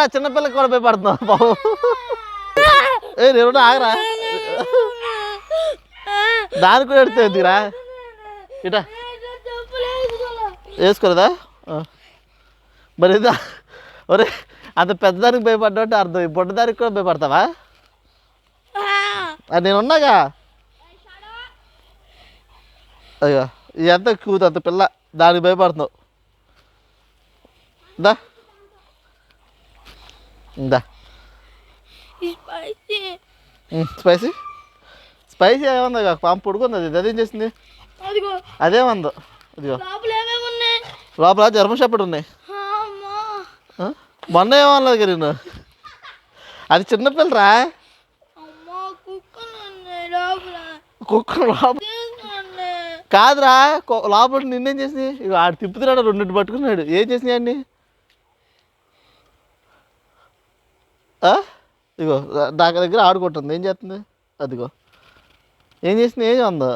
ఏంద్రా చిన్నపిల్లకి కూడా భయపడుతున్నావు బాబు? ఏ నేను ఆగరా? దాని కూడా ఎడితే ఎందుకురా ఇటా. వేసుకోలేదా? మరి ఇదా? ఒరే అంత పెద్దదానికి భయపడ్డా అర్థం. ఈ బుడ్డదానికి కూడా భయపడతావా అది నేను ఉన్నాగా? అయ్యో ఎంత కూతు అంత పిల్ల. దానికి భయపడుతున్నావు దా. దా. స్పైసీ స్పైసీ ఏముంది పాము పొడుకుంది అది. అదేం చేసింది? అదేమందో అదిగో లోపల ఏమేమి ఉన్నాయి? లోపల జర్మ షెప్పటి ఉన్నాయి? మొన్న ఏమన్నది కదా నేను అది చిన్నపిల్లరా కుక్క లోపల. కాదురా లోపల నిన్నేం చేసింది? ఆడు తిప్పుతున్నాడు రెండింటి పట్టుకున్నాడు. ఏం చేసినాయి ఇగో నా దగ్గర ఆడుకుంటుంది. ఏం చేస్తుంది? అదిగో. ఏం చేసింది ఏం ఉందో